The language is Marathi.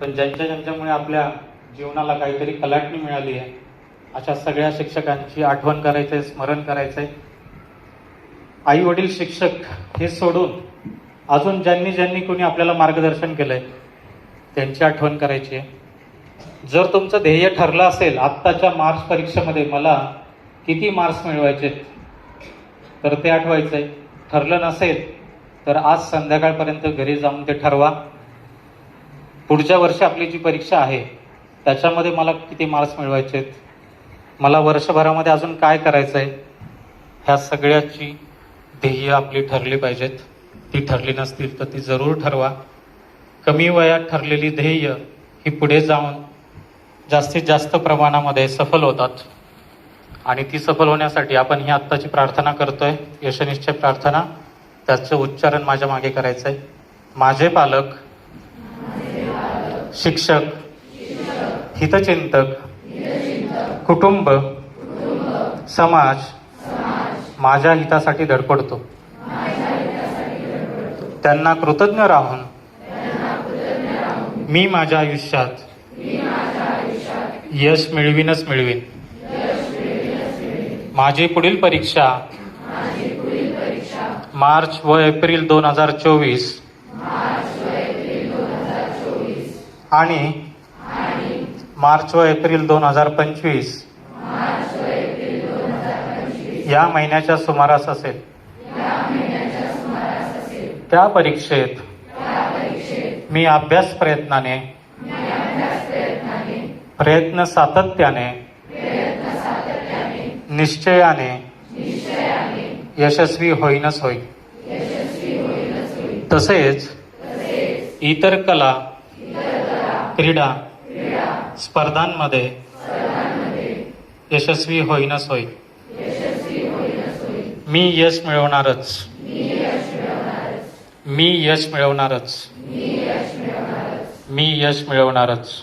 पण ज्यांच्या ज्यांच्यामुळे आपल्या जीवनाला काहीतरी कलाटणी मिळाली आहे अशा सगळ्या शिक्षकांची आठवण करायचं आहे स्मरण करायचं आहे आई वडील शिक्षक हे सोडून अजून ज्यांनी ज्यांनी कोणी आपल्याला मार्गदर्शन केलंय त्यांची आठवण करायची आहे. जर तुमचं ध्येय ठरलं असेल आत्ताच्या मार्च परीक्षेमध्ये मला किती मार्क्स मिळवायचे तर ते आठवायचं आहे ठरलं नसेल तर आज संध्याकाळपर्यंत घरी जाऊन ते ठरवा. पुढच्या वर्षी आपली जी परीक्षा आहे त्याच्यामध्ये मला किती मार्क्स मिळवायचे आहेत? मला वर्षभरामध्ये अजून काय करायचं आहे ह्या सगळ्याची ध्येय आपली ठरली पाहिजेत. ती ठरली नसतील तर ती जरूर ठरवा. कमी वयात ठरलेली ध्येय ही पुढे जाऊन जास्तीत जास्त प्रमाणामध्ये सफल होतात. आणि ती सफल होण्यासाठी आपण ही आत्ताची प्रार्थना करतोय. यशनिश्चय प्रार्थना त्याचं उच्चारण माझ्या मागे करायचं आहे माझे पालक शिक्षक हितचिंतक कुटुंब समाज माझ्या हितासाठी धडपडतो. त्यांना कृतज्ञ राहून मी माझ्या आयुष्यात यश मिळवीनच मिळवीन. माझी पुढील परीक्षा मार्च व एप्रिल दोन हजार चोवीस आणि मार्च व एप्रिल दोन हजार पंचवीस. या महिन्याच्या सुमारास असेल. त्या परीक्षेत मी अभ्यास प्रयत्नाने प्रयत्न सातत्याने निश्चयाने यशस्वी होईनच होईल तसेच इतर कला क्रीडा स्पर्धांमध्ये यशस्वी होईनच होईल मी यश मिळवणारच. मी यश मिळवणारच. मी यश मिळवणारच.